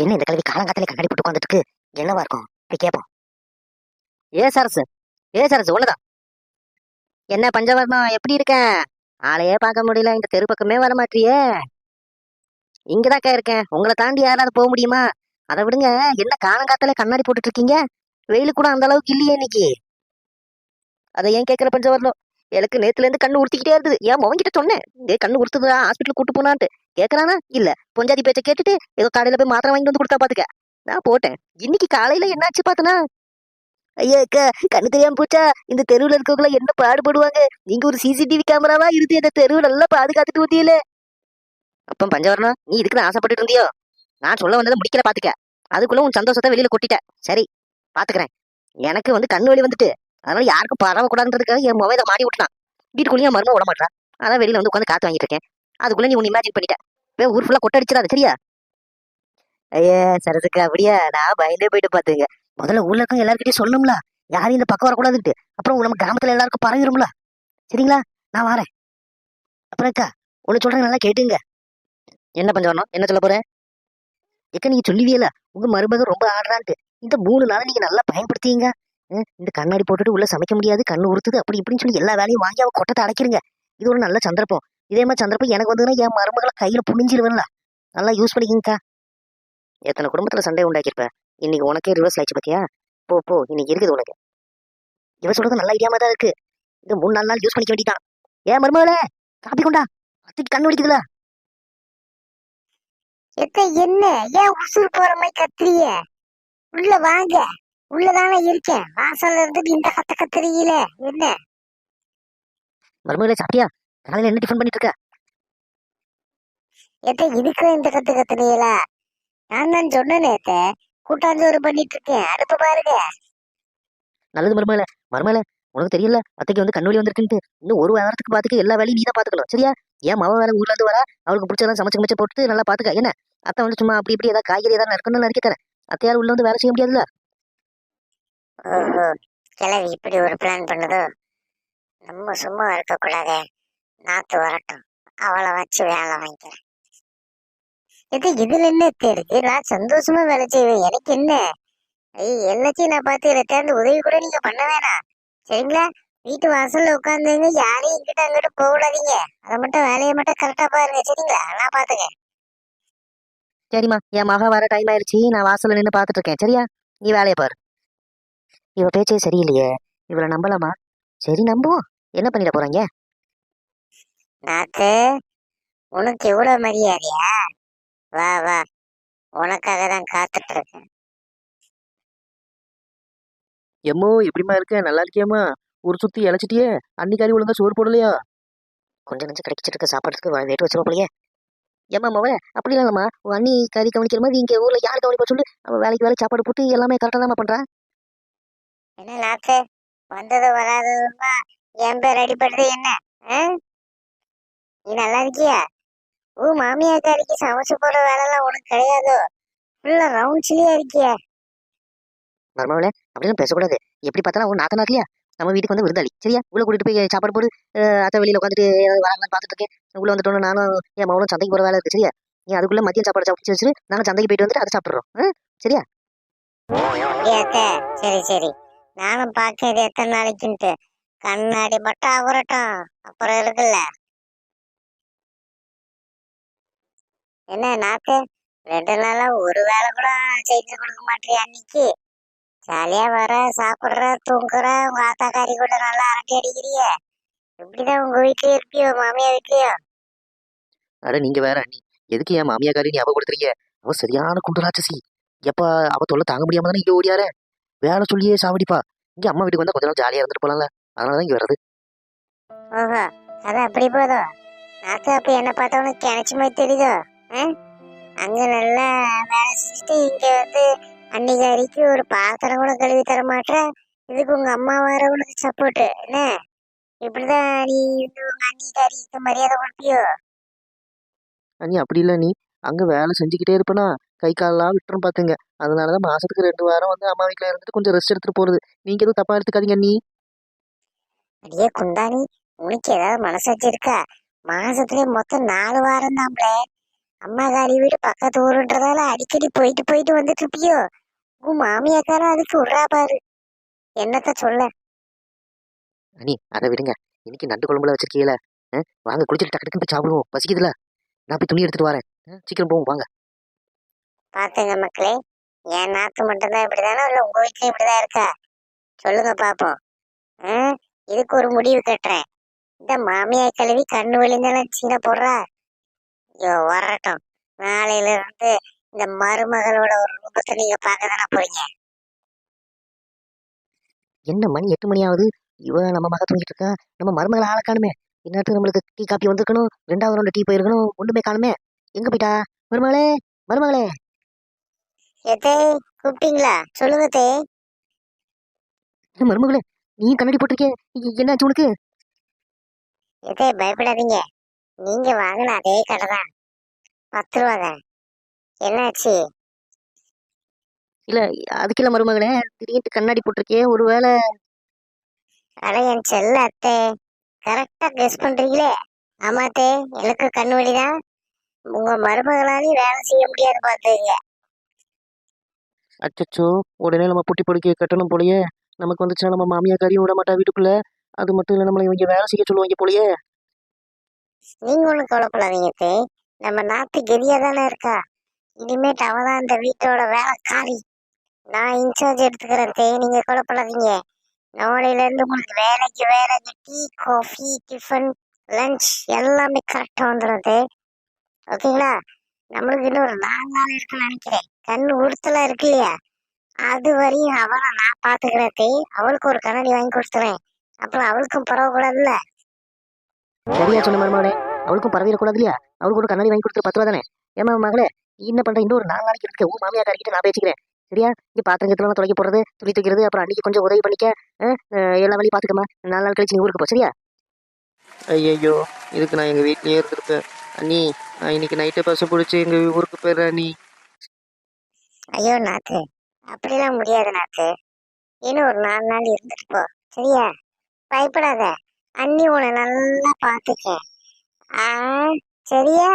என்ன இந்த கல்வி காலங்காத்திலே கண்ணாடி போட்டு உட்காந்துட்டு என்னவா இருக்கும்? போய் கேட்போம் ஏ சரசு. ஏ சரசு ஒண்ணுதான் என்ன பஞ்சவர்ணம் எப்படி இருக்க? ஆளையே பார்க்க முடியல. இந்த தெரு பக்கமே வர மாட்டியே. இங்கதாக்கா இருக்கேன். உங்களை தாண்டி யாராவது போக முடியுமா? அதை விடுங்க. என்ன காலங்காத்தால கண்ணாடி போட்டுட்டு இருக்கீங்க? வெயில் கூட அந்த அளவுக்கு இல்லையே இன்னைக்கு. அதை ஏன் கேட்கிற பஞ்சவர்ணம் எனக்கு நேத்துல இருந்து கண்ணு உறுத்திக்கிட்டே இருந்தது. ஏன் மவங்கிட்ட சொன்னேன்? இதே கண்ணு உறுத்துதா? ஹாஸ்பிட்டல் கூட்டு போனான்ட்டு. கேக்குறானா? இல்ல. பொஞ்சாதி பேச்ச கேட்டுட்டு ஏதோ கடையில போய் மாத்திரம் வாங்கிட்டு வந்து கொடுத்தா பாத்துக்க. நான் போட்டேன். இன்னைக்கு காலையில என்னாச்சு பாத்தனா? ஐயா அக்கா கண்ணு தெரியாம போச்சா? இந்த தெருவுல இருக்கவங்கள என்ன பாடுபடுவாங்க? நீங்க ஒரு சிசிடிவி கேமராவா இருந்து இந்த தெருவு நல்லா பாதுகாத்துட்டு வந்தீங்களே? அப்ப பஞ்சவரணம் நீ இதுக்கு தான் ஆசைப்பட்டுட்டு இருந்தியோ? நான் சொல்ல வந்ததை முடிக்கல பாத்துக்க. அதுக்குள்ள உன் சந்தோஷத்தை வெளியில கொட்டிட்ட சரி பாத்துக்கிறேன். எனக்கு வந்து கண்ணு வலி வந்துட்டு அதனால யாருக்கும் பரவக்கூடாதுன்றதுக்காக என் மொபைலை மாடி விட்டுனான் வீட்டுக்குள்ளேயும் மரும விட மாட்டா. அதான் வெளியில வந்து உட்காந்து காத்து வாங்கிட்டு இருக்கேன். அதுக்குள்ள நீ ஒன்று இமேஜின் பண்ணிட்டேன் வே ஊர் ஃபுல்லா கொட்ட அடிச்சிடாது சரியா? ஐயா சரதுக்கு அப்படியா நான் பயந்தே போயிட்டு பார்த்துங்க முதல்ல ஊர்ல இருக்க எல்லாருக்கிட்டையும் சொல்லணும்ல. யாரும் இந்த பக்கம் வரக்கூடாதுன்ட்டு. அப்புறம் நம்ம கிராமத்துல எல்லாருக்கும் பரவிடும்ல. சரிங்களா? நான் வரேன். அப்புறம் அக்கா ஒன்று சொல்கிறேன் நல்லா கேட்டுங்க. என்ன பஞ்சம் என்ன சொல்ல போகிறேன் எக்கா நீங்க சொல்லுவீல உங்க மருமக ரொம்ப ஆடுறான்ட்டு. இந்த மூணு நாளை நீங்க நல்லா பயன்படுத்திங்க இந்த கண்ணாடி போட்டுட்டு உள்ள சமைக்க முடியாது கண்ணு உறுத்துது அப்படி இப்படின்னு சொல்லி எல்லா வேலையும் வாங்கி அவன் கொட்டத்தை அடைக்கிறீங்க. இது ஒரு நல்ல சந்தர்ப்பம். இதே மாதிரி சந்தர்ப்பம் எனக்கு வந்ததுன்னா என் மருமகளை கையில புனிஞ்சிருவேன்ல நல்லா யூஸ் பண்ணிக்கிங்கக்கா. எத்தனை குடும்பத்துல சண்டை உண்டாக்கிருப்ப இன்னைக்கு உனக்கே ரிவர்ஸ் ஆயிடுச்சு பாத்தியா? போ போ இன்னைக்கு இருக்குது உனக்கு. இவ சொல்றது நல்ல ஐடியாமா தான் இருக்கு. இந்த மூணு நாலு நாள் யூஸ் பண்ணிக்க வேண்டியதான் ஏன் மருமகளே காப்பி கொண்டா. அத்திக்கு கண்ணு வலிக்குதுல. எத்த என்ன? ஏன் உசுறு போற மாதிரி கத்திரிய உள்ள வாங்க. உள்ளதானே இருக்கேன். வாசல்ல இருந்துட்டு இந்த கத்த கத்துறீங்களே? என்ன? மருமகளே சாப்பிட்டியா? காலையில என்ன டிஃபன் பண்ணிட்டு இருக்க? எத்த இதுக்கு இந்த கத்து கத்துறீங்களா? நான் தான் சொன்னேனே எத்த கூட்டாஞ்சோறு பண்ணிட்டு இருக்கேன். அடுப்பு பாருங்க. நல்லது மருமகளே. மருமகளே உனக்கு தெரியல? அத்தைக்கு வந்து கண்ணு வலி வந்திருக்குன்ட்டு. இன்னும் ஒரு வாரத்துக்கு பாத்துக்க எல்லா வேலையும் நீ தான் பாத்துக்கணும் சரியா? ஏன் மவ வேற ஊர்ல இருந்து வரா? அவளுக்கு பிடிச்சதெல்லாம் சமைச்சு மிச்சம் போட்டு நல்லா பாத்துக்க என்ன? அத்தை வந்து சும்மா அப்படி இப்படி ஏதாவது காய்கறி ஏதாவது நறுக்கணும் நறுக்கி தரேன் அத்தையால் உள்ள வந்து வேலை செய்ய முடியாதுல்ல? கிளவி இப்படி ஒரு பிளான் பண்ணுதோ? நம்ம சும்மா இருக்கக்கூடாதே. நாத்து வரட்டும். அவளை வச்சு வேலை வாங்கிக்கிறேன். இது இதுல என்ன தெரியுது நான் சந்தோஷமா வேலை செய்வேன். எனக்கு என்ன? ஐய் எல்லாத்தையும் நான் பார்த்து தேர்ந்து உதவி கூட நீங்க பண்ண வேணாம். சரிங்களா? வீட்டு வாசல்ல உட்காந்துங்க யாரையும் இங்கிட்ட அங்கிட்ட போக அதை மட்டும் வேலையை மட்டும் கரெக்டா பாருங்க. சரிங்களா? நான் பாத்துங்க சரிம்மா. என் மக வர டைம் ஆயிடுச்சு நான் வாசல்ல நின்று பாத்துட்டு இருக்கேன். சரியா? நீ வேலையை பாரு. இவ பேச்சே சரியில்லையே. இவளை நம்பலாமா? சரி நம்புவோம். என்ன பண்ணிட போறாங்க? நாத்து உனக்கு இவ்வளவு மரியாதையா? வா வா. உனக்காக தான் காத்துட்டு இருக்கேன் எம்மோ எப்படிம்மா இருக்க? நல்லா இருக்கியாம்மா? ஊர் சுத்தி இழைச்சிட்டியே? அன்னிக்காரி ஒழுங்கா சோறு போடலையா? கொஞ்சம் நஞ்சம் கிடைச்சிட்டு இருக்க சாப்பாடுக்கு வேட்டு வச்சிருவோம் போலயே. ஏம்மா மவ அப்படி இல்லைம்மா. உன் அண்ணி கறி கவனிக்கிற மாதிரி இங்க ஊர்ல யார் கவனிப்பா சொல்லு. அவ வேலைக்கு வேலை சாப்பாடு போட்டு எல்லாமே கரெக்டா தான் பண்றா. என்ன நாத்து? வந்தது வராததுமா? என் பேர் அடிப்படுறது என்ன? நீ நல்லா இருக்கியா? ஓ மாமியாக்காரிக்கு சமைச்சு போடுற வேலைலாம் உனக்கு கிடையாதோ? ஃபுல்லா ரவுண்ட்ஸ்லயே இருக்கியா. மருமகளே அப்படின்னு பேசக்கூடாது. எப்படி பார்த்தாலும் உன் நாத்தனா இல்லையா நம்ம வீட்டுக்கு வந்து விருந்தாளி. சரியா? உள்ள கூட்டிட்டு போய் சாப்பாடு போடு. அத்தை வெளியில உட்காந்துட்டு வராங்கன்னு பார்த்துட்டு இருக்கேன். உள்ள வந்துட்டோன்னு நானும் என் மகனும் சந்தைக்கு போற வேலை இருக்கு. சரியா? நீ அதுக்குள்ள மதியம் சாப்பாடு சாப்பிட்டு வச்சுட்டு நாங்க சந்தைக்கு போயிட்டு வந்துட்டு அதை சாப்பிடுறோம்? சரியா? சரி சரி. நானும் பார்க்க இது எத்தனை நாளைக்குன்ட்டு. கண்ணாடி மட்டும் அவரட்டும் அப்புறம் இருக்குல்ல. என்ன நாத்து? ரெண்டு நாளா ஒரு வேலை கூட செஞ்சு கொடுக்க மாட்டியா அன்னைக்கு? ஜாலியா வர சாப்பிடுற தூங்குற உங்க ஆத்தாக்காரி கூட நல்லா அரட்டை அடிக்கிறிய. இப்படிதான் உங்க வீட்லயே இருப்பியோ மாமியா வீட்லயோ அட நீங்க வேற அண்ணி எதுக்கு என் மாமியாக்காரி அவ கொடுத்துறீங்க அவ சரியான குண்டு ராட்சசி எப்ப அவ தொல்லை தாங்க முடியாம தானே இங்க ஓடியார? வேலை சொல்லியே சாவடிப்பா. இங்க அம்மா வீட்டுக்கு வந்தா கொஞ்ச நாள் ஜாலியா இருந்துட்டு போலாம்ல. அதனாலதான் இங்க வர்றது. ஓஹோ அது அப்படி போதும் நாத்து அப்ப என்ன பார்த்தா உனக்கு கிணச்சி மாதிரி தெரியுதோ? அங்க நல்லா வேலை செஞ்சுட்டு இங்க வந்து அன்னிகாரிக்கு ஒரு பாத்திரம் கூட கழுவி தர மாட்டேற. இதுக்கு உங்க அம்மா வேற உனக்கு சப்போர்ட் என்ன? இப்படிதான் நீ வந்து உங்க அன்னிகாரிக்கு மரியாதை கொடுப்பியோ? அண்ணி அப்படி இல்ல நீ அங்க வேலை செஞ்சுக்கிட்டே இருப்பனா? கை காலெல்லாம் விட்டுரும் பாத்துங்க. அதனாலதான் மாசத்துக்கு ரெண்டு வாரம் வந்து அம்மா வீட்டுல இருந்துட்டு கொஞ்சம் ரெஸ்ட் எடுத்துட்டு போறது. நீங்க எதுவும் தப்பா எடுத்துக்காதீங்க நீ. அடியே குந்தாணி உனக்கு ஏதாவது மனசாட்சி இருக்கா? மாசத்துலயே மொத்தம் நாலு வாரம் தான்ல அம்மா காரி வீடு பக்கத்து ஊருன்றதால அடிக்கடி போயிட்டு போயிட்டு வந்துட்டு இருப்பியோ? உன் மாமியாக்காரன் அதுக்கு விட்றா பாரு. என்னத்த சொல்ல? அண்ணி அதை விடுங்க. இன்னைக்கு நண்டு குழம்புல வச்சிருக்கீங்களா வாங்க குளிச்சுட்டு டக்கு டக்குன்னு போய் சாப்பிடுவோம். பசிக்குதுல. நான் போய் துணி எடுத்துட்டு வரேன். சீக்கிரம் போவோம் வாங்க. பார்த்துங்க மக்களே என் நாத்து மட்டும்தான் இப்படிதானா? இல்லை உங்கள் வீட்லயும் இப்படிதான் இருக்கா? சொல்லுங்க பார்ப்போம் ஆ, இதுக்கு ஒரு முடிவு கட்டுறேன். இந்த மாமியார் கழுவி கண்ணு விழுந்தாலும் சின்ன போடுறா ஐயோ வரட்டும். நாளையில இருந்து இந்த மருமகளோட ஒரு ரூபத்தை நீங்க பார்க்க தானே போறீங்க? என்ன மணி? எட்டு மணி ஆகுது இவ நம்ம மக தூங்கிட்டு இருக்கா. நம்ம மருமகளை ஆளை காணுமே. இந்நேரத்துக்கு நம்மளுக்கு டீ காப்பி வந்திருக்கணும். ரெண்டாவது ரெண்டு டீ போயிருக்கணும். ஒன்றுமே காணுமே. எங்க போயிட்டா? மருமகளே மருமகளே. எத்தே கூப்பிட்டீங்களா? சொல்லுங்க தே. மருமகளே நீ கண்ணாடி போட்டிருக்கே? என்னாச்சு உனக்கு? எதே பயப்படாதீங்க. நீங்க வாங்கின அதே கடை தான். பத்து ரூபாங்க. என்னாச்சு? இல்ல அதுக்கு இல்ல மருமகளே திடீர்னு கண்ணாடி போட்டிருக்கே ஒருவேளை அட என் செல்ல அத்தே. கரெக்டா கெஸ் பண்றீங்களே. ஆமா அத்தே எனக்கு கண்ணு வலிதான். உங்க மருமகளாலையும் வேலை செய்ய முடியாது பாத்துங்க அச்சச்சோ உடனே நம்ம புட்டி பொடிக்க கட்டணும் போலயே. நமக்கு வந்துச்சா நம்ம மாமியார் காரியும் விட மாட்டா வீட்டுக்குள்ள. அது மட்டும் இல்ல நம்மளை இவங்க வேலை செய்ய சொல்லுவாங்க போலயே. நீங்க ஒண்ணும் கவலைப்படாதீங்க தே. நம்ம நாட்டு கெதியா தானே இருக்கா? இனிமேட்டு அவ தான் இந்த வீட்டோட வேலைக்காரி. நான் இன்சார்ஜ் எடுத்துக்கிறேன் தே. நீங்க கவலைப்படாதீங்க. நாளையில இருந்து உங்களுக்கு வேலைக்கு வேலைக்கு டீ காஃபி டிஃபன் லஞ்ச் எல்லாமே கரெக்டாக வந்துடும் தே. ஓகேங்களா? நம்மளுக்கு இன்னும் ஒரு நாலு நாள் இருக்குன்னு நினைக்கிறேன். கண்ணு உறுத்தலா இருக்கு இல்லையா? அது வரையும் அவளை நான் பாத்துக்கிறேன் தே அவளுக்கு ஒரு கண்ணாடி வாங்கி கொடுத்துறேன். அப்புறம் அவளுக்கும் பரவக்கூடாதுல்ல? சரியா சொன்ன மருமகளே அவளுக்கும் பரவிடக்கூடாது இல்லையா? அவளுக்கு ஒரு கண்ணாடி வாங்கி கொடுத்து பத்து தானே? ஏமா மகளே நீ என்ன பண்ற? இன்னும் ஒரு நாலு நாளைக்கு இருக்கு. ஊ மாமியார் காரிக்கிட்ட நான் பேசிக்கிறேன். சரியா? இங்க பாத்திரம் கத்திரம் துடைக்க போறது துணி துவைக்கிறது அப்புறம் அன்னைக்கு கொஞ்சம் உதவி பண்ணிக்க. எல்லா வேலையும் பாத்துக்கமா நாலு நாள் கழிச்சு நீ ஊருக்கு போ. சரியா? ஐயோ இதுக்கு நான் எங்க வீட்லயே இருந்திருப்பேன். அண்ணி இன்னைக்கு நைட்டு பஸ் பிடிச்சி எங்க ஊருக்கு போயிடுற நீ. ஐயோ நாத்து. அப்படிலாம் முடியாது நாத்து. இன்னும் ஒரு நாலு நாள் இருந்துட்டு போ. சரியா? பயப்படாத. அண்ணி உன்னை நல்லா பார்த்துக்க. ஆ சரியா?